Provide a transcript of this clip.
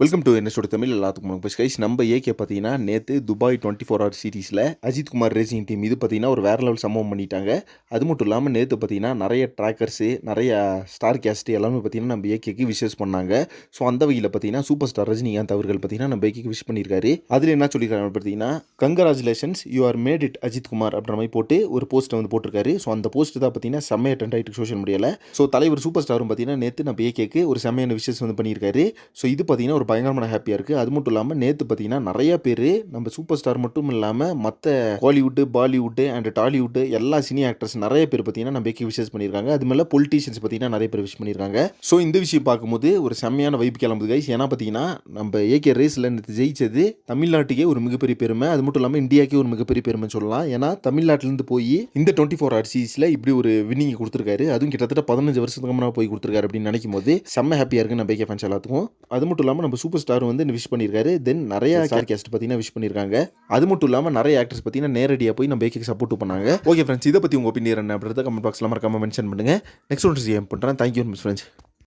Welcome to என்னோட தமிழ் எல்லாத்துக்கும் வணக்கம். கைஸ் நம்ம ஏகே பார்த்தீங்கன்னா நேற்று துபாய் டுவெண்ட்டி ஃபோர் ஹவர் சீரிஸில் அஜித் குமார் ரேசிங் டீம் இது பார்த்தீங்கன்னா ஒரு வேற லெவல் சம்பவம் பண்ணிட்டாங்க. அது மட்டும் இல்லாமல் நேற்று பார்த்தீங்கன்னா நிறைய ட்ராக்கர்ஸு நிறைய ஸ்டார் கேஸ்ட் எல்லாமே பார்த்தீங்கன்னா நம்ம ஏகேக்கு விஷஸ் பண்ணாங்க. ஸோ அந்த வகையில் பார்த்தீங்கன்னா சூப்பர் ஸ்டார் ரஜினிகாந்த் அவர்கள் பார்த்தீங்கன்னா நம்ம ஏகேக்கு விஷ் பண்ணியிருக்காரு. அதில் என்ன சொல்லியிருக்காங்க பார்த்தீங்கன்னா congratulations you are made it Ajith Kumar அப்படின்ற மாதிரி போட்டு ஒரு போஸ்ட்டை வந்து போட்டிருக்காரு. ஸோ அந்த போஸ்ட் தான் பார்த்தீங்கன்னா செம்மையை ட்ரெண்ட் ஆகிட்டு சோஷியல் மீடியாவில் ஸோ தலைவர் சூப்பர் ஸ்டாரும் பார்த்தீங்கன்னா நேற்று நம்ம ஏகேக்கு ஒரு செம்மையான விஷஸ் வந்து பண்ணியிருக்காரு. ஸோ இது பார்த்தீங்கன்னா ஒரு பயங்கரமான ஹாப்பியாக இருக்குது அது மட்டும் இல்லாமல் நேற்று பார்த்தீங்கன்னா நிறைய பேர் நம்ம சூப்பர் ஸ்டார் மட்டும் இல்லாமல் மற்ற ஹாலிவுட்டு பாலிவுட்டு அண்ட் டாலிவுட்டு எல்லா சினி ஆக்டர்ஸ் நிறைய பேர் பார்த்தீங்கன்னா நம்ம விஷஸ் பண்ணியிருக்காங்க அது மேலே பொலிட்டீஷியன்ஸ் பார்த்தீங்கன்னா நிறைய பேர் விஷ் பண்ணியிருக்காங்க ஸோ இந்த விஷயம் பார்க்கும்போது ஒரு செம்மையான வைப்பு கிளம்புது கைஸ் ஏன்னா பார்த்தீங்கன்னா நம்ம ஏகே ரேஸில் நேற்று ஜெயிச்சது தமிழ்நாட்டுக்கே ஒரு மிகப்பெரிய பெருமை. அது மட்டும் இல்லாமல் இந்தியாவுக்கே ஒரு மிகப்பெரிய பெருமைன்னு சொல்லலாம். ஏன்னா தமிழ்நாட்டிலேருந்து போய் இந்த டுவெண்ட்டி ஃபோர் ஹவர் இப்படி ஒரு வின்னிங் கொடுத்துருக்காரு. அதுவும் கிட்டத்தட்ட பதினஞ்சு வருஷத்துக்கு முன்னாடி போய் கொடுத்துருக்காரு அப்படின்னு நினைக்கும் போது செம்ம ஹாப்பியாக இருக்குது நம்ம ஏகே ஃபேன்ஸ் எல்லாத்துக்கும். அது மட்டும் இல்லாமல் நம்ம சூப்பர் ஸ்டார் வந்து விஷ் பண்ணியிருக்காரு தென் நிறைய ஸ்டார் கேஸ்ட் பார்த்தீங்கன்னா விஷ் பண்ணியிருக்காங்க அது மட்டும் இல்லாமல் நிறைய ஆக்டர்ஸ் பார்த்தீங்கன்னா நேரடியாக போய் நம்ம ஏகே சப்போர்ட் பண்ணாங்க. ஓகே ஃப்ரெண்ட்ஸ் இதை பற்றி உங்கள் ஒப்பீனியன் என்ன அப்படின்றத கமெண்ட் பாக்ஸில் மறக்காம மென்ஷன் பண்ணுங்கள் நெக்ஸ்ட் ஒன்று சேம் பண்ணுறேன் தேங்க்யூ மிஸ் ஃப்ரெண்ட்ஸ்